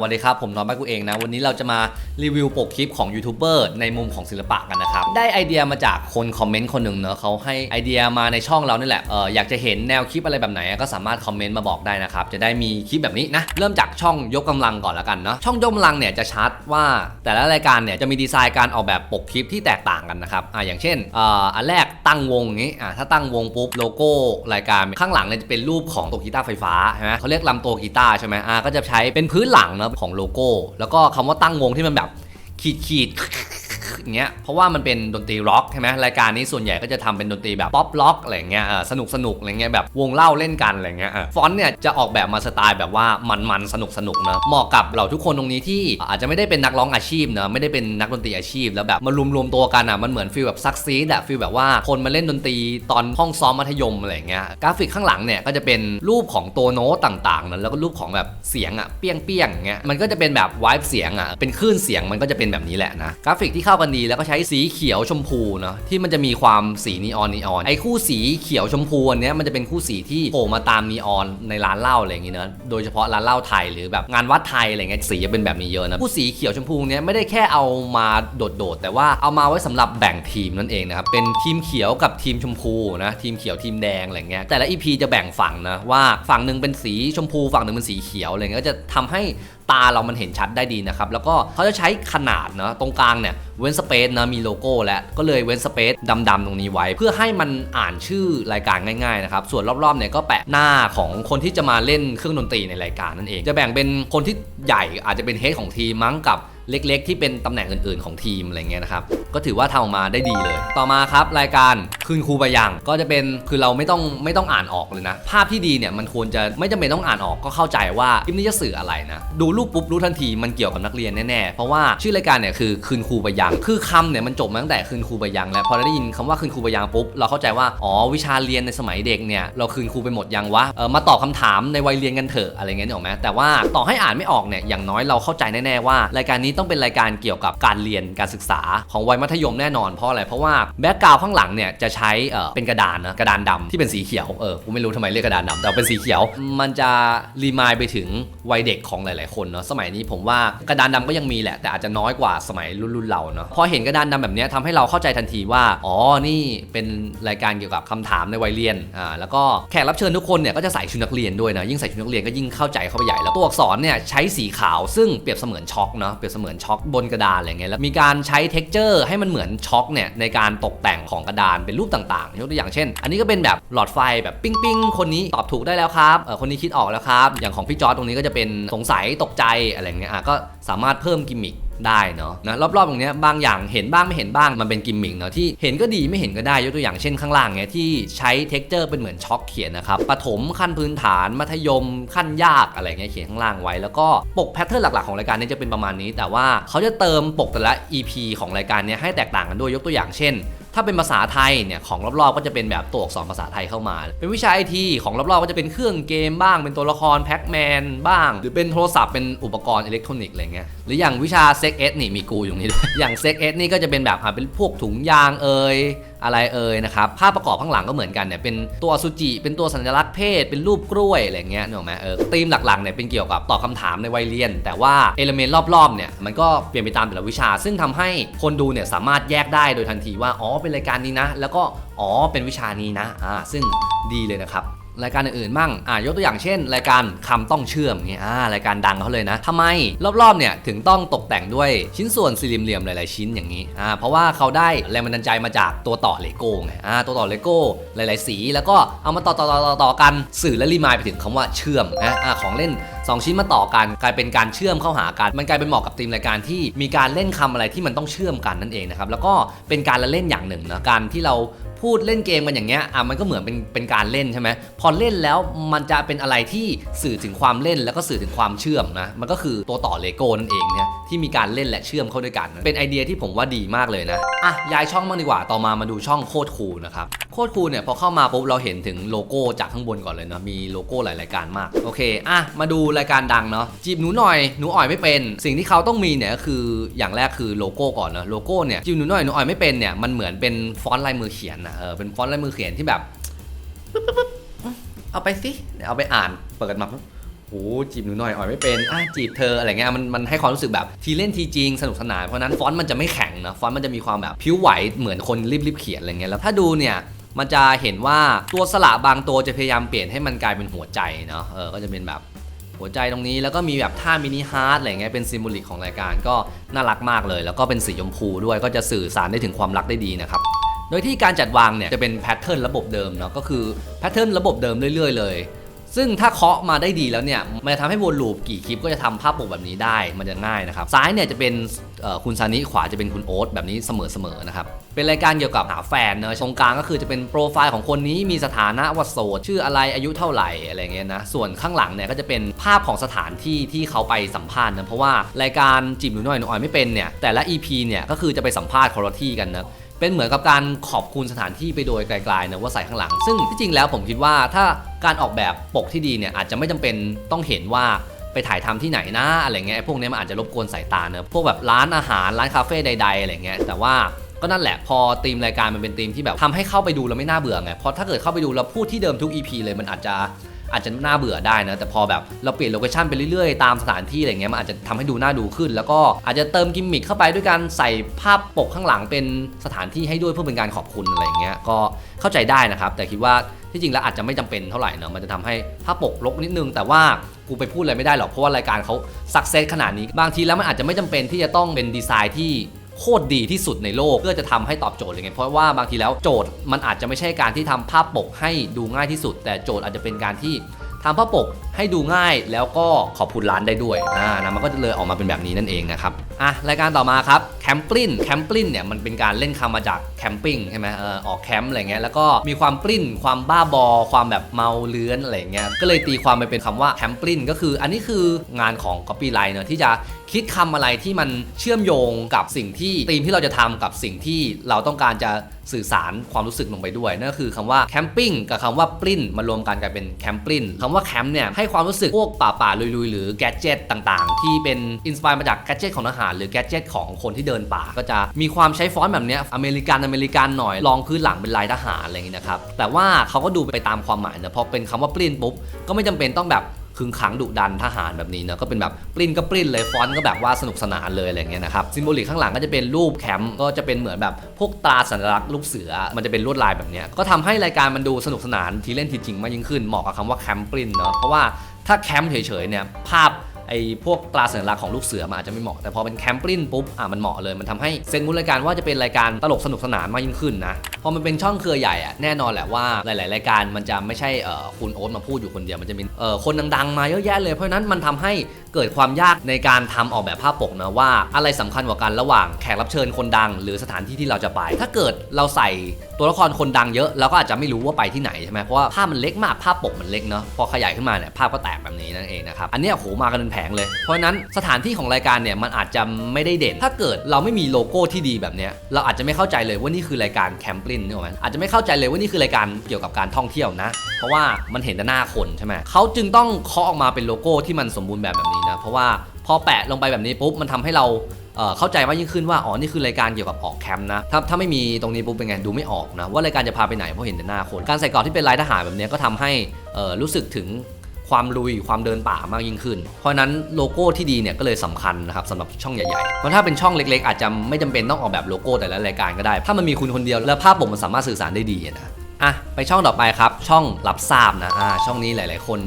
สวัสดีครับ ผมน้องบ้านกูเองนะ วันนี้เราจะมารีวิวปกคลิปของยูทูบเบอร์ในมุมของศิลปะกันนะครับ ได้ไอเดียมาจากคนคอมเมนต์คนหนึ่งเนอะเขาให้ไอเดียมาในช่องเรานี่แหละเอออยากจะเห็นแนวคลิปอะไรแบบไหน ก็สามารถคอมเมนต์มาบอกได้นะครับ จะได้มีคลิปแบบนี้นะ เริ่มจากช่องยกกำลังก่อนละกันเนาะช่องยกกำลังเนี่ยจะชัดว่าแต่ละรายการเนี่ยจะมีดีไซน์การออกแบบปกคลิปที่แตกต่างกันนะครับอ่าอย่างเช่นอ่าอันแรกตั้งวงงนี้อ่าถ้าตั้งวงปุ๊บโลโก้รายการข้างหลังเนี่ยจะเป็นรูปของตัวกีตาร์ไฟฟ้าใช่ไหมเขาเรียกลำตัวกีตาร์ใช่ไหมอ่าก็จะใช้เป็นพื้นหลังนะของโลโก้ แล้วก็คำว่าตั้งวงที่มันแบบขีดขีด อย่างเงี้ยเพราะว่ามันเป็นดนตรีร็อกใช่ไหมรายการนี้ส่วนใหญ่ก็จะทำเป็นดนตรีแบบป๊อปล็อกอะไรเงี้ยสนุกสนุกอะไรเงี้ยแบบวงเล่าเล่นกันอะไรเงี้ยฟอนต์เนี่ยจะออกแบบมาสไตล์แบบว่ามันมันสนุกสนุกเนะเหมาะกับเราทุกคนตรงนี้ที่อาจจะไม่ได้เป็นนักร้องอาชีพเนะไม่ได้เป็นนักดนตรีอาชีพ แล้วแบบมารวมรวมๆตัวกันอะมันเหมือนฟีลแบบซักซีดอะฟีลแบบว่าคนมาเล่นดนตรีตอนห้องซ้อมมัธยมอะไรเงี้ยกราฟิกข้างหลังเนี่ยก็จะเป็นรูปของตัวโน้ตต่างๆนะแล้วก็รูปของแบบเสียงอะเปี้ยงๆเงี้ยมันก็จะเป็นแบบวายเสียงอะเป็นคลื่นเสียงมันก็จะเป็นแบบนี้แหละนะกราฟิกที่เข้ากันดีแล้วก็ใช้สีเขียวชมพูเนาะที่มันจะมีความสีนีออนนีออนไอ้คู่สีเขียวชมพูอันเนี้ยมันจะเป็นคู่สีที่โผล่มาตามนีออนในร้านเหล้าอะไรอย่างงี้เนอะโดยเฉพาะร้านเหล้าไทยหรือแบบงานวัดไทยอะไรเงี้ยสีจะเป็นแบบนี้เยอะนะคู่สีเขียวชมพูเนี้ยไม่ได้แค่เอามาโดดๆแต่ว่าเอามาไว้สำหรับแบ่งทีมนั่นเองนะครับเป็นทีมเขียวกับทีมชมพูนะทีมเขียวทีมแดงอะไรเงี้ยแต่ละ EP จะแบ่งฝั่งนะว่าฝั่งหนึ่งเป็นสีชมพู ฝั่งหนึ่งเป็นสีเขียวอะไรเงี้ยก็จะทำให้ ตาเรามันเห็นชัดได้ดีนะครับ แล้วก็เขาจะใช้ขนาดเนาะตรงกลางเนี่ยเว้นสเปซนะมีโลโก้แล้วก็เลยเว้นสเปซดำๆตรงนี้ไว้ เพื่อให้มันอ่านชื่อรายการง่ายๆนะครับส่วนรอบๆเนี่ยก็แปะหน้าของคนที่จะมาเล่นเครื่องดนตรีในรายการนั่นเอง จะแบ่งเป็นคนที่ใหญ่อาจจะเป็นเฮดของทีมมั้งกับ เล็กๆ ที่เป็นตำแหน่งอื่นๆ ของทีมอะไรเงี้ยนะครับ ก็ถือว่าทำออกมาได้ดีเลย ต่อมาครับรายการคืนครูบยังก็จะเป็นคือเราไม่ต้องไม่ต้องอ่านออกเลยนะ ภาพที่ดีเนี่ยมันควรจะไม่จำเป็นต้องอ่านออกก็เข้าใจว่าคลิปนี้จะสื่ออะไรนะดูรูปปุ๊บรู้ทันทีมันเกี่ยวกับนักเรียนแน่ๆเพราะว่าชื่อรายการเนี่ยคือคืนครูบยังคือคำเนี่ยมันจบมาตั้งแต่คืนครูบยังแล้วพอเราได้ยินคำว่าคืนครูบยังปุ๊บเราเข้าใจว่าอ๋อวิชาเรียนในสมัยเด็กเนี่ยเราคืนครูไปหมดยังวะเออมาตอบคำถามในวัยเรียนกันเถอะอะไรเงี้ยนึกออไหมแต่ว่าต่อให้อ่านไม่ออกเนี่ยอย่างน้อยเราเข้าใจแน่ๆว่ารายการนี้ต้องเป็นรายการเกี่ยวกับการเรียนการศึกษาของวัยมัธยมแน่นอนเพราะอะไรเพราะว่าแบ็กกราวข้างหลังเนี่ยจะใช้เออเป็นกระดานนะกระดานดำที่เป็นสีเขียวเออกูไม่รู้ทำไมเรียกกระดานดำแต่เป็นสีเขียว มันจะรีมายไปถึงวัยเด็กของหลาย ๆ คนเนาะสมัยนี้ผมว่ากระดานดำก็ยังมีแหละ แต่อาจจะน้อยกว่าสมัยรุ่น ๆ เราเนาะพอเห็นกระดานดำแบบเนี้ยทำให้เราเข้าใจทันทีว่าอ๋อนี่เป็นรายการเกี่ยวกับคำถามในวัยเรียนอ่าแล้วก็แขกรับเชิญทุกคนเนี่ยก็จะใส่ชุดนักเรียนด้วยนะยิ่งใส่ชุดนักเรียนก็ยิ่งเข้าใจเข้าไปใหญ่แล้วตัวอักษรเนี่ยใช้สีขาวซึ่งเปรียบเสมือนช็อกเนาะเปรียบเสมือนมือนช็อกบนกระดานอะไรเงี้ยแล้วมีการใช้เท็กเจอร์ให้มันเหมือนช็อกเนี่ยในการตกแต่งของกระดานเป็นรูปต่างๆยกตัวอย่างเช่น อันนี้ก็เป็นแบบหลอดไฟแบบปิ้งปิ้งๆคนนี้ตอบถูกได้แล้วครับเออคนนี้คิดออกแล้วครับ อย่างของพี่จอร์ดตรงนี้ก็จะเป็นสงสัยตกใจอะไรเงี้ยอะก็สามารถเพิ่มกิมมิค ได้เนาะนะรอบๆตรงเนี้ยบางอย่างเห็นบ้างไม่เห็นบ้างมันเป็นกิมมิคเนาะที่เห็นก็ดีไม่เห็นก็ได้ยกตัวอย่างเช่นข้างล่างเนี้ยที่ใช้เท็กเจอร์เป็นเหมือนช็อคเขียนนะครับปฐมขั้นพื้นฐานมัธยมขั้นยากอะไรเงี้ยเขียนข้างล่างไว้ แล้วก็ปกแพทเทิร์นหลักๆของรายการนี้จะเป็นประมาณนี้ แต่ว่าเขาจะเติมปกแต่ละ EP ของรายการนี้ให้แตกต่างกันด้วยยกตัวอย่างเช่น ถ้าเป็นภาษาไทยเนี่ยของรอบๆก็จะเป็นแบบตัวอักษรภาษาไทยเข้ามา เป็นวิชาไอทีของรอบๆก็จะเป็นเครื่องเกมบ้างเป็นตัวละครแพ็กแมนบ้าง หรือเป็นโทรศัพท์เป็นอุปกรณ์อิเล็กทรอนิกส์อะไรเงี้ยหรืออย่างวิชาเซ็กเอสนี่มีกูอยู่นี้ด้วยอย่างเซ็กเอสนี่ก็จะเป็นแบบอ่าเป็นพวกถุงยางเอ่ยอะไรเอ่ยนะครับภาพประกอบข้างหลังก็เหมือนกันเนี่ยเป็นตัวสุจิ เป็นตัวสัญลักษณ์เพศ เป็นรูปกล้วยอะไรเงี้ยนึกออกไหมเออธีมหลักๆเนี่ยเป็นเกี่ยวกับตอบคำถามในวัยเรียน แต่ว่าเอลเมนต์รอบๆเนี่ยมันก็เปลี่ยนไปตามแต่ละวิชา ซึ่งทำให้คนดูเนี่ยสามารถแยกได้โดยทันทีว่าอ๋อเป็นรายการนี้นะ แล้วก็อ๋อเป็นวิชานี้นะอ่าซึ่งดีเลยนะครับ รายการอื่นๆมั่งอ่ายกตัวอย่างเช่น รายการคำต้องเชื่อมอย่างเงี้ยอ่ารายการดังเขาเลยนะทำไมรอบๆเนี่ยถึงต้องตกแต่งด้วยชิ้นส่วนสี่เหลี่ยมหลายๆชิ้นอย่างนี้อ่าเพราะว่าเขาได้แรงบันดาลใจมาจากตัวต่อเลโก้ไงอ่าตัวต่อเลโก้หลาย ๆ สี แล้วก็เอามาต่อต่อต่อต่อต่อกันสื่อและรีมายไปถึงคำว่าเชื่อมนะอ่าของเล่น 2 ชิ้นมาต่อกัน กลายเป็นการเชื่อมเข้าหากันมันกลายเป็นเหมาะกับธีมรายการที่มีการเล่นคำอะไรที่มันต้องเชื่อมกันนั่นเองนะครับแล้วก็เป็นการละเล่นอย่างหนึ่งนะการที่เราพูดเล่นเกมกันอย่างเงี้ยอะมันก็เหมือนเป็นเป็นการเล่นใช่ไหมพอเล่นแล้วมันจะเป็นอะไรที่สื่อถึงความเล่นแล้วก็สื่อถึงความเชื่อมนะมันก็คือตัวต่อเลโก้นั่นเองเนี่ยที่มีการเล่นและเชื่อมเข้าด้วยกัน เป็นไอเดียที่ผมว่าดีมากเลยนะอะย้ายช่องบ้างดีกว่าต่อมามาดูช่องโคตรคูลนะครับโคตรคูลเนี่ยพอเข้ามาปุ๊บเราเห็นถึงโลโก้จากข้างบนก่อนเลยนะมีโลโก้หลายรายการมากโอเคอะมาดูรายการดังเนาะจีบหนูหน่อยหนูอ่อยไม่เป็น สิ่งที่เขาต้องมีเนี่ยก็คืออย่างแรกคือโลโก้ก่อนเนาะโลโก้เนี่ยจีบหนูหน่อยหนูอ่อยไม่เป็นเนี่ยมันเหมือนเป็นฟอนต์ลายมือเขียนนะเออเป็นฟอนต์ลายมือเขียนที่แบบเอาไปสิเดี๋ยวเอาไปอ่านเปิดมาปุ๊บโหจีบหนูหน่อยอ่อยไม่เป็นอะจีบเธออะไรเงี้ยมันมันให้ความรู้สึกแบบทีเล่นทีจริงสนุกสนานเพราะฉะนั้นฟอนต์มันจะไม่แข็งนะฟอนต์มันจะมีความแบบผิวไหวเหมือนคนรีบๆเขียนอะไรเงี้ยแล้วถ้าดูเนี่ยมันจะเห็นว่าตัวสระบางตัวจะพยายามเปลี่ยนให้มันกลายเป็นหัวใจเนาะเออก็จะเป็นแบบ หัวใจตรงนี้แล้วก็มีแบบท่ามินิฮาร์ดอะไรเงี้ยเป็นซิมโบลิกของรายการก็น่ารักมากเลย แล้วก็เป็นสีชมพูด้วยก็จะสื่อสารได้ถึงความรักได้ดีนะครับโดยที่การจัดวางเนี่ยจะเป็นแพทเทิร์นระบบเดิมเนาะก็คือแพทเทิร์นระบบเดิมเรื่อยๆเลย ซึ่งถ้าเคาะมาได้ดีแล้วเนี่ย มันจะทำให้วนลูปกี่คลิปก็จะทำภาพปกแบบนี้ได้ มันจะง่ายนะครับ ซ้ายเนี่ยจะเป็นคุณซานิขวาจะเป็นคุณโอ๊ตแบบนี้เสมอๆนะครับ เป็นรายการเกี่ยวกับหาแฟนเนอะตรงกลางก็คือจะเป็นโปรไฟล์ของคนนี้มีสถานะว่าโสด ชื่ออะไรอายุเท่าไหร่อะไรเงี้ยนะ ส่วนข้างหลังเนี่ยก็จะเป็นภาพของสถานที่ที่เขาไปสัมภาษณ์นะเพราะว่ารายการจีบหนูน่อยหนูอ่อยไม่เป็นเนี่ยแต่ละ EP เนี่ยก็คือจะไปสัมภาษณ์คนละที่กันนะ เป็นเหมือนกับการขอบคุณสถานที่ไปโดยไกลๆนะว่าใส่ข้างหลัง ซึ่งที่จริงแล้วผมคิดว่าถ้าการออกแบบปกที่ดีเนี่ยอาจจะไม่จำเป็นต้องเห็นว่าไปถ่ายทำที่ไหนนะอะไรเงี้ยพวกนี้มันอาจจะรบกวนสายตาเนอะพวกแบบร้านอาหารร้านคาเฟ่ใด ๆอะไรเงี้ยแต่ว่าก็นั่นแหละพอธีมรายการมันเป็นธีมที่แบบทำให้เข้าไปดูแล้วไม่น่าเบื่อไงเพราะถ้าเกิดเข้าไปดูแล้วพูดที่เดิมทุก EP เลยมันอาจจะ อาจจะน่าเบื่อได้นะแต่พอแบบเราเปลี่ยนโลเคชันไปเรื่อยๆ ตามสถานที่อะไรเงี้ยมันอาจจะทำให้ดูน่าดูขึ้น แล้วก็อาจจะเติมกิมมิคเข้าไปด้วยการใส่ภาพปกข้างหลังเป็นสถานที่ให้ด้วยเพื่อเป็นการขอบคุณอะไรเงี้ยก็เข้าใจได้นะครับ แต่คิดว่าที่จริงแล้วอาจจะไม่จำเป็นเท่าไหร่เนอะมันจะทำให้ภาพปกลกนิดนึง แต่ว่ากูไปพูดอะไรไม่ได้หรอกเพราะว่ารายการเขาสักเซสขนาดนี้ บางทีแล้วมันอาจจะไม่จำเป็นที่จะต้องเป็นดีไซน์ที่ โคตรดีที่สุดในโลก เพื่อจะทำให้ตอบโจทย์เลยไงเพราะว่าบางทีแล้วโจทย์มันอาจจะไม่ใช่การที่ทำภาพปกให้ดูง่ายที่สุด แต่โจทย์อาจจะเป็นการที่ทำภาพปกให้ดูง่ายแล้วก็ขอบคุณร้านได้ด้วยอ่านะมันก็จะเลยออกมาเป็นแบบนี้นั่นเองนะครับอะรายการต่อมาครับแคมปลิ้นแคมปลิ้นเนี่ยมันเป็นการเล่นคำมาจากแคมปิ้งใช่ไหมเออออกแคมป์อะไรเงี้ยแล้วก็มีความปลิ้นความบ้าบอ ความแบบเมาเลื้อนอะไรเงี้ยก็เลยตีความไปเป็นคำว่าแคมปลิ้นก็คือ อันนี้คืองานของ Copyright เนอะที่จะ คิดคำอะไรที่มันเชื่อมโยงกับสิ่งที่ธีมที่เราจะทำกับสิ่งที่เราต้องการจะสื่อสารความรู้สึกลงไปด้วย นั่นก็คือคำว่าแคมปิ้งกับคำว่าปลิ้นมารวมกันกลายเป็นแคมปลิ้นคำว่าแคมป์เนี่ยให้ความรู้สึกพวกป่าป่าๆลุยๆ หรือแกจ g ตต่างๆ ที่เป็นอินสปายมาจากแกจ g ตของทหาร หรือแกจ g ตของคนที่เดินป่า ก็จะมีความใช้ฟอนต์แบบเนี้ยอเมริกันอเมริกันหน่อยรองพื้นหลังเป็นลายทหารอะไรอย่างนี้นะครับแต่ว่าเขาก็ดูไปตามความหมายนะพอเป็นคำว่าปลิ้นปุ๊บก็ไม่จำเป็นต้องแบบ คึงขังดุดันทหารแบบนี้เนาะก็เป็นแบบปริ้นก็ปริ้นเลยฟอนต์ก็แบบว่าสนุกสนานเลยอะไรเงี้ยนะครับซิมโบลิกข้างหลังก็จะเป็นรูปแคมป์ก็จะเป็นเหมือนแบบพวกตราสัญลักษณ์ลูกเสือ มันจะเป็นลวดลายแบบเนี้ยก็ทำให้รายการมันดูสนุกสนานทีเล่นทีจริงมากยิ่งขึ้นเหมาะกับคำว่าแคมป์ปริ้นเนาะเพราะว่าถ้าแคมป์เฉยๆเนี่ยภาพ ไอ้พวกตราสัญลักษณ์ของลูกเสือมันอาจจะไม่เหมาะแต่พอเป็นแคมปริ้นปุ๊บอะมันเหมาะเลยมันทำให้เซนมูลรายการว่าจะเป็นรายการตลกสนุกสนานมากยิ่งขึ้นนะพอมันเป็นช่องเครือใหญ่อะแน่นอนแหละว่าหลาย ๆ รายการมันจะไม่ใช่เอ่อคุณโอ๊ตมาพูดอยู่คนเดียวมันจะมีเอ่อคนดัง ๆ มาเยอะแยะเลยเพราะนั้นมันทำให้เกิดความยากในการทำออกแบบภาพปกนะว่าอะไรสำคัญกว่ากันระหว่างแขกรับเชิญคนดัง หรือสถานที่ที่เราจะไป ถ้าเกิดเราใส่ตัวละครคนดังเยอะเราก็อาจจะไม่รู้ว่าไปที่ไหนใช่ไหมเพราะว่าภาพมันเล็กมากภาพปกมันเล็กเนาะพอขยายขึ้นมาเนี่ยภาพก็แตกแบบนี้นั่นเองนะครับอันนี้โหมากันเป็นแผงเลย เพราะฉะนั้นสถานที่ของรายการเนี่ยมันอาจจะไม่ได้เด่น ถ้าเกิดเราไม่มีโลโก้ที่ดีแบบเนี้ยเราอาจจะไม่เข้าใจเลยว่านี่คือรายการแคมปลินนึกออกไหมอาจจะไม่เข้าใจเลยว่านี่คือรายการเกี่ยวกับการท่องเที่ยวนะ เพราะว่ามันเห็นแต่หน้าคนใช่ไหมเขาจึงต้องเคาะออกมาเป็นโลโก้ที่มันสมบูรณ์แบบแบบนี้นะ เพราะว่าพอแปะลงไปแบบนี้ปุ๊บมันทำให้เราเข้าใจมากยิ่งขึ้นว่า อ๋อ นี่คือรายการเกี่ยวกับออกแคมป์นะ ถ้าถ้าไม่มีตรงนี้ปุ๊บเป็นไง ดูไม่ออกนะ ว่ารายการจะพาไปไหนเพราะเห็นแต่หน้าคน การใส่กรอบที่เป็นลายทหารแบบนี้ก็ทำให้รู้สึกถึง ความลุยความเดินป่ามากยิ่งขึ้น เพราะนั้นโลโก้ที่ดีเนี่ยก็เลยสำคัญนะครับสำหรับช่องใหญ่ๆเพราะถ้าเป็นช่องเล็ก ๆ อาจจะไม่จำเป็นต้องออกแบบโลโก้แต่ละรายการก็ได้ ถ้ามันมีคุณคนเดียวแล้วภาพปกมันสามารถสื่อสารได้ดีนะอะไปช่องต่อไปครับ ช่องรับทราบนะอ่าช่องนี้หลาย ๆ คน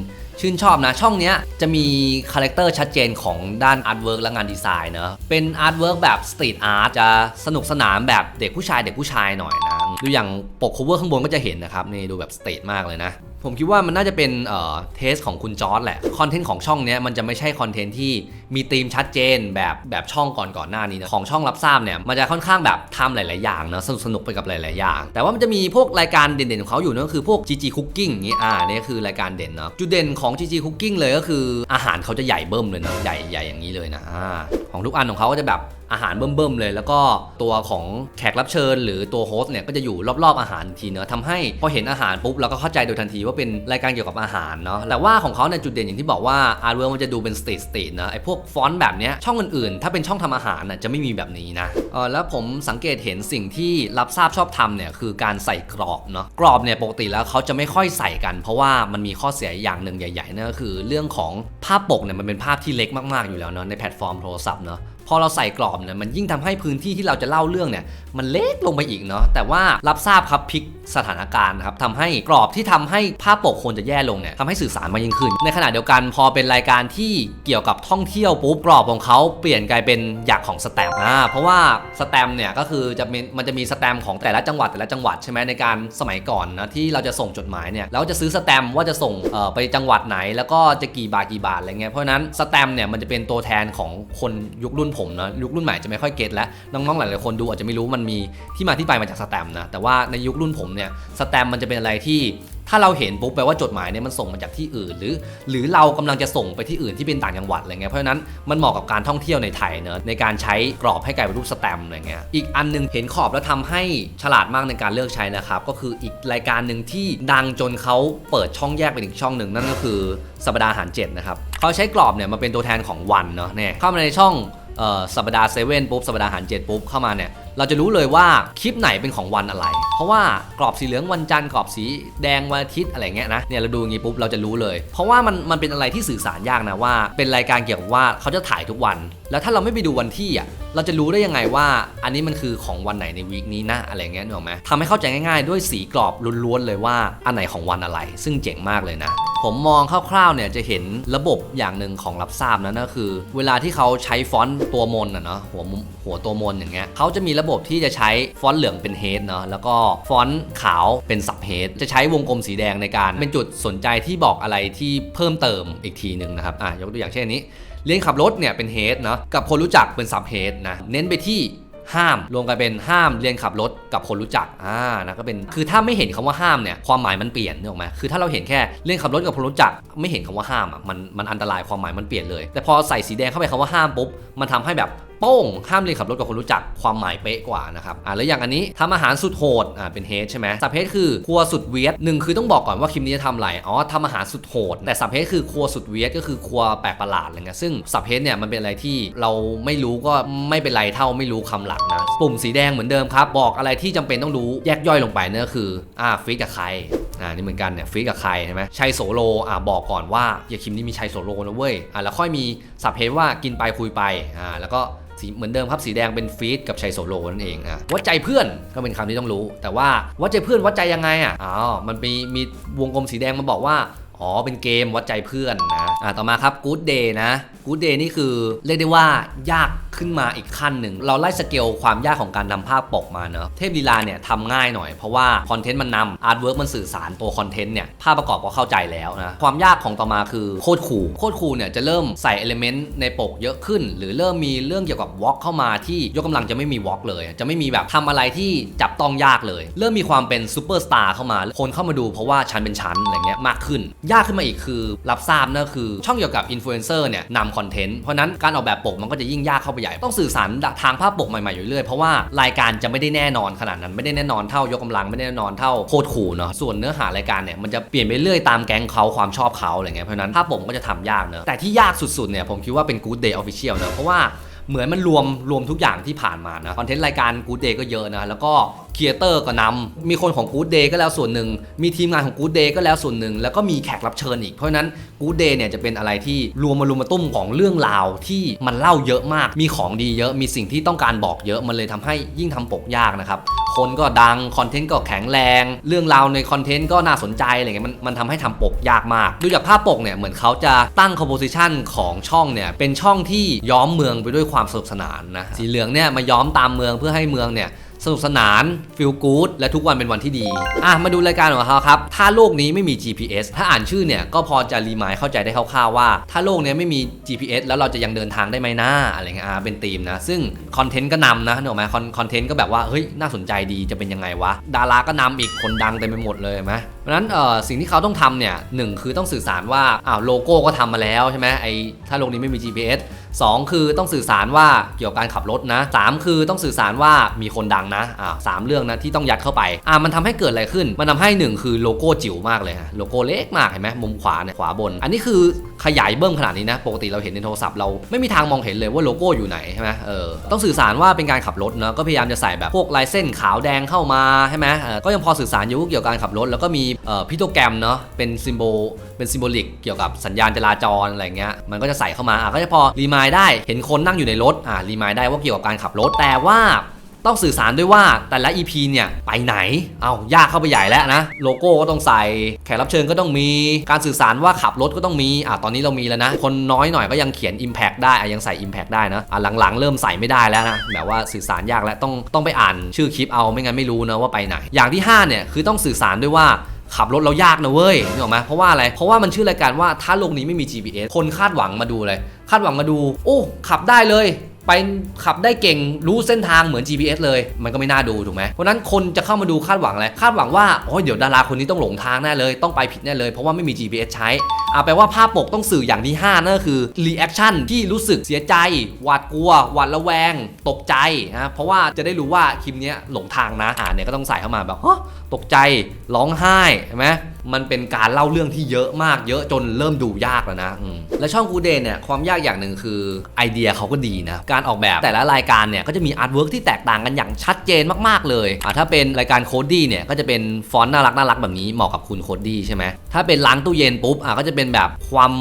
ชื่นชอบนะ ช่องเนี้ยจะมีคาแรคเตอร์ชัดเจนของด้านอาร์ตเวิร์กและงานดีไซน์เนอะเป็นอาร์ตเวิร์กแบบสตรีทอาร์ตจะสนุกสนานแบบเด็กผู้ชายเด็กผู้ชายหน่อยนะดูอย่างปก cover ข้างบนก็จะเห็นนะครับนี่ดูแบบสตรีทมากเลยนะผมคิดว่ามันน่าจะเป็นเอ่อเทสของคุณจอร์ดแหละคอนเทนต์ของช่องเนี้ยมันจะไม่ใช่คอนเทนต์ที่ มีธีมชัดเจนแบบแบบช่องก่อนก่อนหน้านี้นะของช่องรับทราบเนี่ยมันจะค่อนข้างแบบทำหลาย ๆ อย่างนะสนุกสนุกไปกับหลาย ๆ อย่าง แต่ว่ามันจะมีพวกรายการเด่น ๆ ของเขาอยู่นั่นก็คือพวก GG Cooking อย่างนี้อ่าเนี่ยคือรายการเด่นเนาะจุดเด่นของ GG Cooking เลยก็คืออาหารเขาจะใหญ่เบิ่มเลยนะใหญ่ใหญ่อย่างนี้เลยนะอ่าของทุกอันของเขาก็จะแบบ อาหารเบิ่มๆเลย แล้วก็ตัวของแขกรับเชิญ หรือตัวโฮสต์เนี่ยก็จะอยู่รอบๆอาหารทีเนอะทำให้พอเห็นอาหารปุ๊บเราก็เข้าใจโดยทันทีว่าเป็นรายการเกี่ยวกับอาหารเนาะแต่ว่าของเขาเนี่ยจุดเด่นอย่างที่บอกว่าอาร์ตเวิร์มันจะดูเป็นสตรีทสตรีทนะไอ้พวกฟอนต์แบบเนี้ยช่องอื่นๆถ้าเป็นช่องทำอาหารน่ะจะไม่มีแบบนี้นะเออแล้วผมสังเกตเห็นสิ่งที่รับทราบชอบทำเนี่ยคือการใส่กรอบเนาะกรอบเนี่ยปกติแล้วเขาจะไม่ค่อยใส่กัน เพราะว่ามันมีข้อเสียอย่างหนึ่งใหญ่ๆนั่นก็คือ เรื่องของภาพปกเนี่ยมันเป็นภาพที่เล็กมากๆอยู่แล้วเนาะในแพลตฟอร์มโทรศัพท์เนาะ อเราใส่กรอบเนี่ยมันยิ่งทำให้พื้นที่ที่เราจะเล่าเรื่องเนี่ยมันเล็กลงไปอีกเนาะแต่ว่ารับทราบครับพลิกสถานการณ์นะครับทำให้กรอบที่ทำให้ภาพปกควรจะแย่ลงเนี่ยทำให้สื่อสารมากยิ่งขึ้น ในขณะเดียวกันพอเป็นรายการที่เกี่ยวกับท่องเที่ยวปุ๊บกรอบของเขาเปลี่ยนกลายเป็นอยากของสแตมป์อ่าเพราะว่าสแตมป์เนี่ยก็คือจะมันจะมีสแตมป์ของแต่ละจังหวัดแต่ละจังหวัดใช่ไหมในการสมัยก่อนนะที่เราจะส่งจดหมายเนี่ยแล้วจะซื้อสแตมป์ว่าจะส่งไปจังหวัดไหน แล้วก็จะกี่บาทกี่บาทอะไรเงี้ยเพราะนั้นสแตมป์เนี่ยมันจะเป็นตัวแทนของคนยุครุ่นผมเนาะยุครุ่นใหม่จะไม่ค่อยเก็ตแล้วน้องๆหลายๆคนดูอาจจะไม่รู้มันมีที่มาที่ไปมาจากสแตมนะแต่ว่าในยุครุ่นผมเนี่ยสแตมมันจะเป็นอะไรที่ถ้าเราเห็นปุ๊บแปลว่าจดหมายเนี่ยมันส่งมาจากที่อื่น หรือ หรือเรากำลังจะส่งไปที่อื่นที่เป็นต่างจังหวัดอะไรเงี้ยเพราะฉะนั้นมันเหมาะกับการท่องเที่ยวในไทยเนอะในการใช้กรอบให้กลายเป็นรูปสแตมอะไรเงี้ยอีกอันหนึงเห็นขอบแล้วทำให้ฉลาดมากในการเลือกใช้นะครับก็คืออีกรายการหนึ่งที่ดังจนเขาเปิดช่องแยกเป็นอีกช่องหนึ่งนั่นก็คือสัปดาห์อาหารเจ็ดนะครับเขาใช้กรอบเนี่ยมาเป็นตัวแทนของวันเนาะเนี่ยเข้ามาในช่อง สัปดาห์เซเว่นปุ๊บสัปดาห์อาหารเจ็ดปุ๊บเข้ามาเนี่ยเราจะรู้เลยว่าคลิปไหนเป็นของวันอะไร เพราะว่ากรอบสีเหลืองวันจันทร์กรอบสีแดงวันอาทิตย์อะไรเงี้ยนะเนี่ยเราดูอย่างงี้ปุ๊บเราจะรู้เลย เพราะว่ามันมันเป็นอะไรที่สื่อสารยากนะว่า เป็นรายการเกี่ยวกับว่าเขาจะถ่ายทุกวัน แล้วถ้าเราไม่ไปดูวันที่อะเราจะรู้ได้ยังไงว่า อันนี้มันคือของวันไหนในวีคนี้นะอะไรเงี้ยนึกออกไหมทำให้เข้าใจง่ายๆ ด้วยสีกรอบล้วนๆเลยว่าอันไหนของวันอะไร ซึ่งเจ๋งมากเลยนะผมมองคร่าวๆเนี่ยจะเห็นระบบอย่างหนึ่งของรับทราบนะนั่นก็คือ เวลาที่เขาใช้ฟอนต์ตัวมนอะเนาะหัวหัวตัวมนอย่างเงี้ยเขาจะมีระระบบที่จะใช้ฟอนต์เหลืองเป็นเฮดเนาะแล้วก็ฟอนต์ขาวเป็นสับเฮดจะใช้วงกลมสีแดงในการ เป็นจุดสนใจที่บอกอะไรที่เพิ่มเติมอีกทีหนึ่งนะครับอะยกตัวอย่างเช่นนี้เรียนขับรถเนี่ยเป็นเฮดเนาะกับคนรู้จักเป็นสับเฮดนะเน้นไปที่ห้ามรวมกันเป็นห้ามเรียนขับรถกับคนรู้จักอ่านะก็เป็นคือถ้าไม่เห็นคำว่าห้ามเนี่ยความหมายมันเปลี่ยนนึกออกไหมคือถ้าเราเห็นแค่เรียนขับรถกับคนรู้จัก ไม่เห็นคำว่าห้ามอะมันมันอันตรายความหมายมันเปลี่ยนเลย แต่พอใส่สีแดงเข้าไปคำว่าห้ามปุ๊บมันทำให้แบบ โป้งห้ามเรียนขับรถกับคนรู้จักความหมายเป๊ะกว่านะครับอ่าแล้วอย่างอันนี้ทำอาหารสุดโหดอ่าเป็นเฮดใช่ไหมสับเฮดคือครัวสุดเวียดหนึ่งคือต้องบอกก่อนว่าคลิปนี้จะทำอะไรอ๋อทำอาหารสุดโหดแต่สับเฮดคือครัวสุดเวียดก็คือครัวแปลกประหลาดอะไรเงี้ยซึ่งสับเฮดเนี่ยมันเป็นอะไรที่เราไม่รู้ก็ไม่เป็นไรเท่าไม่รู้คำหลักนะปุ่มสีแดงเหมือนเดิมครับบอกอะไรที่จำเป็นต้องรู้แยกย่อยลงไปเนั่นก็คืออ่าฟีดกับใครอ่านี่เหมือนกันเนี่ยฟีดกับใครใช่ไหมชัยโสโลอ่าบอกก่อนว่าอย่าคิมนี่มีชัยโสโลนะเว้ยอ่าแล้วค่อยมีสับเฮดว่ากินไปคุยไปอ่าแล้วก็ สีเหมือนเดิมครับสีแดงเป็นฟีดกับชัยโสโลนั่นเองนะวัดใจเพื่อนก็เป็นคำที่ต้องรู้ แต่ว่าวัดใจเพื่อนวัดใจยังไงอะอ๋อมันมีมีวงกลมสีแดงมาบอกว่าอ๋อ เป็นเกมวัดใจเพื่อนนะ อ่า ต่อมาครับ Good Day นะ Good Day นี่คือเรียกได้ว่ายากขึ้นมาอีกขั้นหนึ่ง เราไล่สเกลความยากของการนำภาพปกมาเนอะเทพลีลาเนี่ยทำง่ายหน่อยเพราะว่าคอนเทนต์มันนำอาร์ตเวิร์กมันสื่อสารตัวคอนเทนต์เนี่ยภาพประกอบก็เข้าใจแล้วนะความยากของต่อมาคือโคตรคูโคตรคูเนี่ยจะเริ่มใส่เอลิเมนต์ในปกเยอะขึ้น หรือเริ่มมีเรื่องเกี่ยวกับวอล์กเข้ามาที่ยกกำลังจะไม่มีวอล์กเลย จะไม่มีแบบทำอะไรที่จับต้องยากเลย เริ่มมีความเป็นซูเปอร์สตาร์เข้ามาคนเข้ามาดูเพราะว่าชั้นเป็นชั้นอะไรเงี้ยมากขึ้น ยากขึ้นมาอีกคือรับทราบนั่นคือ ช่องเกี่ยวกับอินฟลูเอนเซอร์เนี่ยนำคอนเทนต์เพราะนั้นการออกแบบปกมันก็จะยิ่งยากเข้าไปใหญ่ต้องสื่อสารทางภาพปกใหม่ๆอยู่เรื่อยเพราะว่ารายการจะไม่ได้แน่นอนขนาดนั้นไม่ได้แน่นอนเท่ายกกำลังไม่ได้แน่นอนเท่าโคตรขู่เนาะส่วนเนื้อหารายการเนี่ยมันจะเปลี่ยนไปเรื่อยตามแก๊งเขาความชอบเขาอะไรเงี้ยเพราะนั้นภาพปกก็จะทำยากเนอะแต่ที่ยากสุดๆเนี่ยผมคิดว่าเป็น Good Day Official เนอะเพราะว่าเหมือนมันรวมรวมทุกอย่างที่ผ่านมานะคอนเทนต์รายการ Good Day ก็เยอะนะ แล้วก็ รีเอเตอร์ก็นำมีคนของ Good Day ก็แล้วส่วนหนึ่ง มีทีมงานของ Good Day ก็แล้วส่วนหนึ่ง แล้วก็มีแขกรับเชิญอีก เพราะนั้น Good Day เนี่ยจะเป็นอะไรที่รวมมารุมมาตุ้มของเรื่องราวที่มันเล่าเยอะมาก มีของดีเยอะ มีสิ่งที่ต้องการบอกเยอะ มันเลยทำให้ยิ่งทำปกยากนะครับ คนก็ดัง คอนเทนต์ก็แข็งแรง เรื่องราวในคอนเทนต์ก็น่าสนใจอะไรเงี้ย มันมันทำให้ทำปกยากมาก ดูจากภาพปกเนี่ยเหมือนเขาจะตั้ง composition ของช่องเนี่ยเป็นช่องที่ย้อมเมืองไปด้วยความสนุกสนานนะ สีเหลืองเนี่ยมาย้อมตามเมืองเพื่อให้เมืองเนี่ย สนุกสนานฟิลกู๊ดและทุกวันเป็นวันที่ดี อะ มาดูรายการของเขาครับ ถ้าโลกนี้ไม่มี GPS ถ้าอ่านชื่อเนี่ย ก็พอจะรีมายเข้าใจได้คร่าวๆว่า ถ้าโลกนี้ไม่มี GPS แล้วเราจะยังเดินทางได้ไหมนะอะไรเงี้ยอ่าเป็นธีมนะ ซึ่งคอนเทนต์ก็นำนะนึกออกไหมคอนคอนเทนต์ก็แบบว่า เฮ้ย น่าสนใจดีจะเป็นยังไงวะ ดาราก็นำอีกคนดังเต็มไปหมดเลยเห็นไหมเพราะฉะนั้นเอ่อสิ่งที่เขาต้องทำเนี่ยหนึ่งคือต้องสื่อสารว่าอ้าวโลโก้ก็ทำมาแล้วใช่ไหมไอถ้าโลกนี้ไม่มี GPS 2 คือต้องสื่อสารว่าเกี่ยวกับการขับรถนะ 3 คือต้องสื่อสารว่ามีคนดังนะอ่าสามเรื่องนะที่ต้องยัดเข้าไปอ่ามันทำให้เกิดอะไรขึ้น มันทำให้หนึ่งคือโลโก้จิ๋วมากเลยฮะโลโก้เล็กมากเห็นไหมมุมขวาเนี่ยขวาบน อันนี้คือขยายเบิ้มขนาดนี้นะปกติเราเห็นในโทรศัพท์เราไม่มีทางมองเห็นเลยว่าโลโก้อยู่ไหนใช่ไหมเออต้องสื่อสารว่าเป็นการขับรถเนอะก็พยายามจะใส่แบบพวกลายเส้นขาวแดงเข้ามาใช่ไหมเออก็ยังพอสื่อสารอยู่เกี่ยวกับการขับรถ แล้วก็มีเอ่อพิโตแกรมเนาะเป็นซิมโบลเป็นซิมโบลิกเกี่ยวกับสัญญาณจราจรอะไรเงี้ยมันก็จะใส่เข้ามาอะก็จะพอรีมายได้ เห็นคนนั่งอยู่ในรถ อ่า รีมายได้ว่าเกี่ยวกับการขับรถ แต่ว่าต้องสื่อสารด้วยว่าแต่ละ EP เนี่ย ไปไหน เอายากเข้าไปใหญ่แล้วนะ โลโก้ก็ต้องใส่ แขกรับเชิญก็ต้องมี การสื่อสารว่าขับรถก็ต้องมี อะตอนนี้เรามีแล้วนะ คนน้อยหน่อยก็ยังเขียน Impact ได้ อะยังใส่ Impact ได้นะ อะหลังๆ เริ่มใส่ไม่ได้แล้วนะ แบบว่าสื่อสารยากแล้วต้องต้องไปอ่านชื่อคลิปเอา ไม่งั้นไม่รู้นะว่าไปไหน อย่างที่ห้าเนี่ย คือต้องสื่อสารด้วยว่า ขับรถเรายากนะเว้ยนึกออกไหมเพราะว่าอะไร เพราะว่ามันชื่อรายการว่าถ้าโลกนี้ไม่มี GPS คนคาดหวังมาดูเลย คาดหวังมาดู โอ้ ขับได้เลย ไปขับได้เก่งรู้เส้นทางเหมือน GPS เลย มันก็ไม่น่าดูถูกไหมเพราะนั้นคนจะเข้ามาดูคาดหวังอะไรคาดหวังว่าโอ้ยเดี๋ยวดาราคนนี้ต้องหลงทางแน่เลยต้องไปผิดแน่เลยเพราะว่าไม่มี GPS ใช้อาแปลว่าภาพปกต้องสื่ออย่างที่5นั่นก็คือ reaction ที่รู้สึกเสียใจ หวาดกลัว หวาดระแวง ตกใจนะเพราะว่าจะได้รู้ว่าคลิปเนี้ยหลงทางนะอ่าเนี่ยก็ต้องใส่เข้ามาแบบฮะตกใจร้องไห้ใช่ไหม มันเป็นการเล่าเรื่องที่เยอะมากเยอะจนเริ่มดูยากแล้วนะและช่องกูเดนเนี่ยความยากอย่างหนึ่งคือไอเดียเขาก็ดีนะ การออกแบบแต่ละรายการเนี่ยก็จะมีอาร์ตเวิร์กที่แตกต่างกันอย่างชัดเจนมากๆเลยอะถ้าเป็นรายการโคดดี้เนี่ยก็จะเป็นฟอนต์น่ารักน่ารักแบบนี้เหมาะกับคุณโคดดี้ใช่ไหมถ้าเป็นล้างตู้เย็นปุ๊บอะก็จะเป็นแบบความ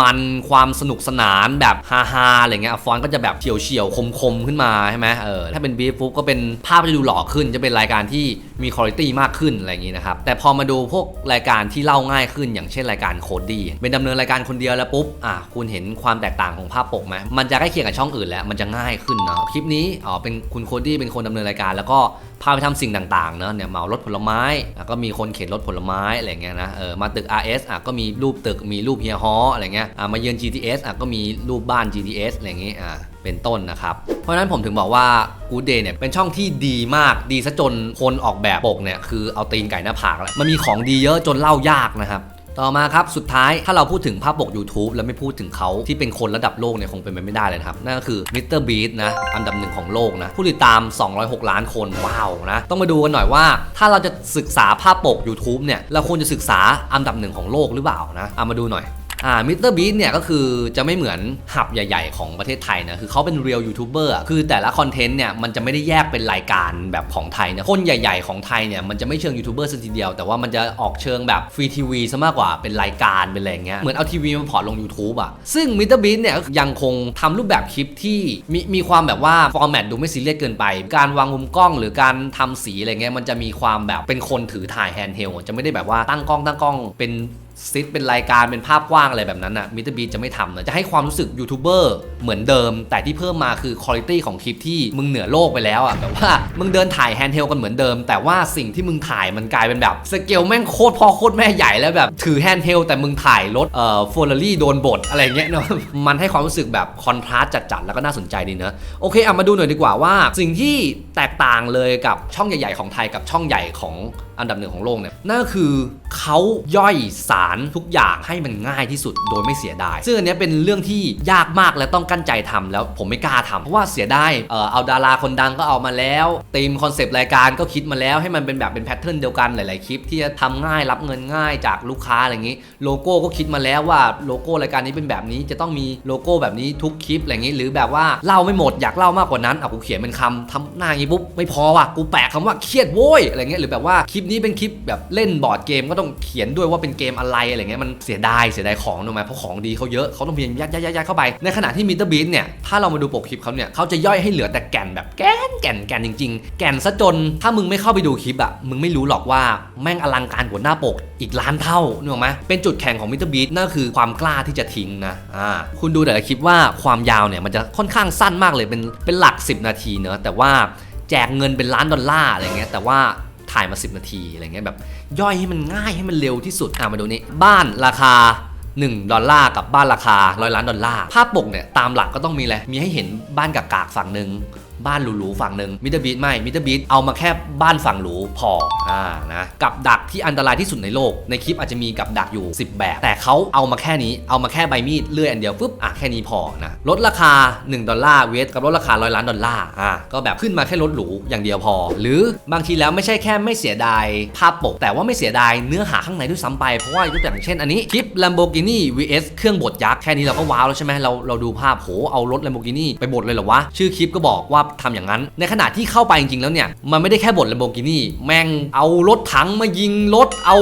มันๆความสนุกสนานแบบฮาๆอะไรเงี้ยฟอนต์ก็จะแบบเฉียวเฉียวคมคมขึ้นมาใช่ไหมเออถ้าเป็นบีฟปุ๊บก็เป็นภาพจะดูหล่อขึ้นจะเป็นรายการที่มีคุณภาพมากขึ้นอะไรอย่างนี้นะครับแต่พอมาดูพวกรายการที่เล่าง่ายขึ้น อย่างเช่นรายการโคดดี้เป็นดำเนินรายการคนเดียวแล้วปุ๊บอะคุณเห็นความแตกต่างของภาพปกไหมมันจะใกล้เคียงกับช่องอื่นแล้วมันจะง่ายขึ้นเนาะคลิปนี้อ๋อเป็นคุณโคดดี้เป็นคนดำเนินรายการ แล้วก็พาไปทำสิ่งต่างๆเนาะเนี่ยเหมารถผลไม้ก็มีคนเข็นรถผลไม้อะไรเงี้ยนะเออมาตึก RS อะก็มีรูปตึกมีรูปเฮียฮออะไรเงี้ยอะมาเยือน GTS อะก็มีรูปบ้าน GTS อะไรอย่างงี้ยอะ เป็นต้นนะครับ เพราะนั้นผมถึงบอกว่า Good Day เนี่ยเป็นช่องที่ดีมากดีซะจนคนออกแบบปกเนี่ยคือเอาตีนไก่หน้าผากแล้วมันมีของดีเยอะจนเล่ายากนะครับต่อมาครับ สุดท้ายถ้าเราพูดถึงภาพปก YouTube แล้วไม่พูดถึงเขาที่เป็นคนระดับโลกเนี่ย คงเป็นไปไม่ได้เลยครับ นั่นก็คือ Mr. Beast นะ อันดับหนึ่งของโลกนะ ผู้ติดตาม 206 ล้านคน ว้าวนะ ต้องมาดูกันหน่อยว่า ถ้าเราจะศึกษาภาพปก YouTube เนี่ย เราควรจะศึกษาอันดับหนึ่งของโลกหรือเปล่านะเอามาดูหน่อย อ่ามิสเตอร์บีเนี่ยก็คือจะไม่เหมือนหับใหญ่ ๆ ของประเทศไทยนะ คือเขาเป็นเรียลยูทูบเบอร์คือแต่ละคอนเทนต์เนี่ยมันจะไม่ได้แยกเป็นรายการแบบของไทยนะคนใหญ่ ๆ ของไทยเนี่ยมันจะไม่เชิงยูทูบเบอร์ซะทีเดียว แต่ว่ามันจะออกเชิงแบบฟรีทีวีซะมากกว่าเป็นรายการเป็นอะไรเงี้ยเหมือนเอาทีวีมาพอร์ตลง YouTube อะซึ่งมิสเตอร์บีเนี่ยยังคงทำรูปแบบคลิปที่มีมีความแบบว่าฟอร์แมตดูไม่ซีเรียสเกินไป การวางมุมกล้องหรือการทำสีอะไรเงี้ยมันจะมีความแบบเป็นคนถือถ่ายแฮนด์เฮลจะไม่ได้แบบว่าตั้งกล้องตั้งกล้องเป็น ซิทเป็นรายการเป็นภาพกว้างอะไรแบบนั้นอะมิสเตอร์บีจะไม่ทำนะจะให้ความรู้สึกยูทูบเบอร์เหมือนเดิม แต่ที่เพิ่มมาคือคุณภาพของคลิปที่มึงเหนือโลกไปแล้วอะแบบว่ามึงเดินถ่ายแฮนด์เฮลกันเหมือนเดิม แต่ว่าสิ่งที่มึงถ่ายมันกลายเป็นแบบสเกลแม่งโคตรพ่อโคตรแม่ใหญ่แล้วแบบถือแฮนด์เฮลแต่มึงถ่ายรถเอ่อฟอร์รารี่โดนบดอะไรเงี้ยเนาะมันให้ความรู้สึกแบบคอนทราสต์จัดๆแล้วก็น่าสนใจดีเนอะโอเคเอามาดูหน่อยดีกว่าว่า สิ่งที่แตกต่างเลยกับช่องใหญ่ ๆ ของไทยกับช่องใหญ่ของ อันดับหนึ่งของโลกเนี่ยนั่นก็คือเขาย่อยสารทุกอย่างให้มันง่ายที่สุดโดยไม่เสียดาย ซึ่งอันนี้เป็นเรื่องที่ยากมากและต้องกั้นใจทำแล้วผมไม่กล้าทำเพราะว่าเสียดายเออเอาดาราคนดังก็เอามาแล้วธีมคอนเซปต์รายการก็คิดมาแล้วให้มันเป็นแบบเป็นแพทเทิร์นเดียวกันหลาย ๆ คลิป ที่จะทำง่ายรับเงินง่ายจากลูกค้าอะไรอย่างนี้ โลโก้ก็คิดมาแล้วว่าโลโก้รายการนี้เป็นแบบนี้จะต้องมีโลโก้แบบนี้ทุกคลิปอะไรอย่างนี้ หรือแบบว่าเล่าไม่หมดอยากเล่ามากกว่านั้นอะกูเขียนเป็นคำทำหน้าอย่างนี้ปุ๊บไม่พอว่ะกูแปะคำว่าเครียดโว้ยอะไรเงี้ยหรือแบบว่าคลิปนี้เป็นคลิปแบบเล่นบอร์ดเกมก็ต้องเขียนด้วยว่าเป็นเกมอะไรอะไรเงี้ยมันเสียดายเสียดายของถูกไหมเพราะของดีเขาเยอะเขาต้องพยายามยัดยัดยัดเข้าไปในขณะที่มิเตอร์บีเนี่ยถ้าเรามาดูปกคลิปเขาเนี่ยเขาจะย่อยให้เหลือแต่แก่นแบบแก่นแก่นแก่นจริง ๆ แก่นซะจนถ้ามึงไม่เข้าไปดูคลิปอะมึงไม่รู้หรอกว่าแม่งอลังการกว่าหน้าปกอีกล้านเท่านึกออกไหมเป็นจุดแข็งของมิเตอร์บีนั่นคือความกล้าที่จะทิ้งนะอ่าคุณดูแต่ละคลิปว่าความยาวเนี่ยมันจะค่อนข้างสั้นมากเลยเป็นเป็นหลัก 10 นาทีเนอะแต่ว่าแจกเงินเป็นล้านดอลลาร์อะไรเงี้ยแต่ว่า ถ่ายมา 10 นาทีอะไรเงี้ยแบบย่อยให้มันง่ายให้มันเร็วที่สุดอะมาดูนี่บ้านราคา1ดอลลาร์กับบ้านราคาร้อยล้านดอลลาร์ภาพปกเนี่ยตามหลักก็ต้องมีอะไรมีให้เห็นบ้านกากๆฝั่งหนึ่ง บ้านหรูๆฝั่งหนึ่งมิเตอร์บีทไม่มิเตอร์บีทเอามาแค่บ้านฝั่งหรูพออ่านะกับดักที่อันตรายที่สุดในโลก ในคลิปอาจจะมีกับดักอยู่ 10 แบบ แต่เขาเอามาแค่นี้เอามาแค่ใบมีดเลื่อยอันเดียวปุ๊บอะแค่นี้พอนะลดราคา 1 ดอลลาร์เวสกับลดราคาร้อยล้านดอลลาร์อะก็แบบขึ้นมาแค่ลดหรูอย่างเดียวพอ หรือบางทีแล้วไม่ใช่แค่ไม่เสียดายภาพปก แต่ว่าไม่เสียดายเนื้อหาข้างในด้วยซ้ำไปเพราะว่ายกตัวอย่างเช่นอันนี้คลิป Lamborghini vs เครื่องบดยักษ์แค่นี้เราก็ว้าวแล้วใช่ไหมเราเราดูภาพโหเอารถ Lamborghini ไปบดเลยเหรอวะชื่อคลิปก็บอกว่าทำอย่างนั้น ในขณะที่เข้าไปจริงๆแล้วเนี่ย มันไม่ได้แค่บด Lamborghini แม่งเอารถถังมายิงรถเอา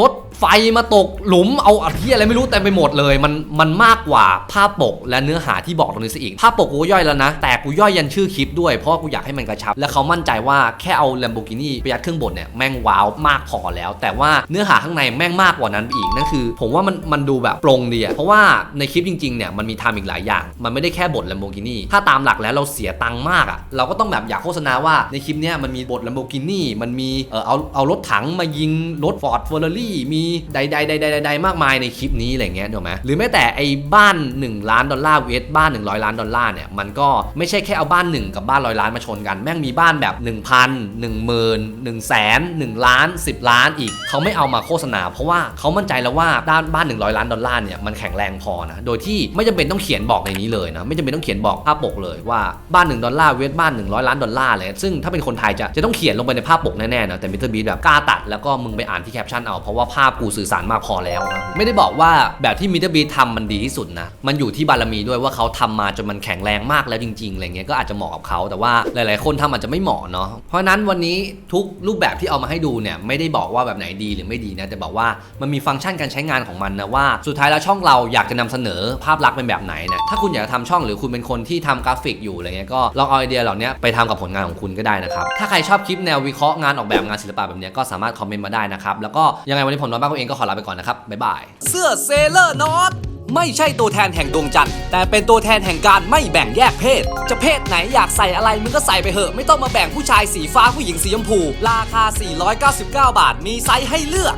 รถไฟมาตกหลุมเอาอะไรไม่รู้เต็มไปหมดเลยมันมันมากกว่าภาพปกและเนื้อหาที่บอกตรงนี้ซะอีกภาพปกกูย่อยแล้วนะ แต่กูย่อยยันชื่อคลิปด้วยเพราะกูอยากให้มันกระชับ และเขามั่นใจว่าแค่เอา Lamborghini ไปยัดเครื่องบดเนี่ยแม่งว้าวมากพอแล้ว แต่ว่าเนื้อหาข้างในแม่งมากกว่านั้นไปอีกนั่นคือ ผมว่ามันมันดูแบบโปร่งดีอะเพราะว่าในคลิปจริงๆเนี่ยมันมีทำอีกหลายอย่าง มันไม่ได้แค่บท Lamborghini ถ้าตามหลักแล้วเราเสียตังค์มากอะเราก็ต้องแบบอยากโฆษณาว่าในคลิปเนี้ยมันมีบท Lamborghini มันมีเออเอาเอารถถังมายิงรถ Ford Ferrari มีใดๆใดๆใดๆมากมายในคลิปนี้อะไรเงี้ยถูกไหมหรือแม้แต่ไอ้บ้าน 1 ล้านดอลลาร์เวสบ้าน 100 ล้านดอลลาร์เนี่ยมันก็ไม่ใช่แค่เอาบ้าน 1 กับบ้านร้อยล้านมาชนกัน แม่งมีบ้านแบบ 1,000 1 0 0 0 0 1แสน1ล้าน 10 ล้านอีก เขาไม่เอามาโฆษณา เพราะว่าเขามั่นใจแล้วว่าด้านบ้าน 100 ล้านดอลลาร์เนี่ยมันแข็งแรงพอนะโดยที่ไม่จำเป็นต้องเขียนบอกในนี้เลยนะไม่จำเป็นต้องเขียนบอกภาพปกเลยว่าบ้าน1ดอลลาร์เวสบ้าน 100 ล้านดอลลาร์เลยซึ่งถ้าเป็นคนไทยจะจะต้องเขียนลงไปในภาพปกแน่ๆนะแต่มิสเตอร์บีแบบกล้าตัดแล้วก็มึงไปอ่านที่แคปชั่นเอาเพราะว่าภาพกูสื่อสารมากพอแล้วไม่ได้บอกว่าแบบที่มิเตอร์บีทำมันดีที่สุดนะ มันอยู่ที่บารมีด้วยว่าเขาทำมาจนมันแข็งแรงมากแล้วจริงๆอะไรเงี้ยก็อาจจะเหมาะกับเขาแต่ว่าหลายๆ คนทำอาจจะไม่เหมาะเนาะเพราะนั้นวันนี้ทุกรูปแบบที่เอามาให้ดูเนี่ยไม่ได้บอกว่าแบบไหนดีหรือไม่ดีนะแต่บอกว่ามันมีฟังก์ชันการใช้งานของมันนะว่าสุดท้ายแล้วช่องเราอยากจะนำเสนอภาพลักษณ์เป็นแบบไหนเนี่ยถ้าคุณอยากจะทำช่องหรือคุณเป็นคนที่ทำกราฟิกอยู่อะไรเงี้ยก็ลองเอาไอเดียเหล่านี้ไปทำกับผลงานของคุณก็ได้นะครับถ้าใครชอบคลิปแนววิเคราะห์งานออกแบบงานศิลปะแบบนี้ก็สามารถคอมเมนต์มาได้นะครับแล้วก็ยังไงวันนี้ผมน้อยบ้านเองก็ขอลาไปก่อนนะครับ บ๊ายบาย เสื้อเซเลอร์นอตไม่ใช่ตัวแทนแห่งดวงจันทร์แต่เป็นตัวแทนแห่งการไม่แบ่งแยกเพศ จะเพศไหนอยากใส่อะไรมึงก็ใส่ไปเหอะ ไม่ต้องมาแบ่งผู้ชายสีฟ้าผู้หญิงสีชมพู ราคา 499 บาท มีไซส์ให้เลือก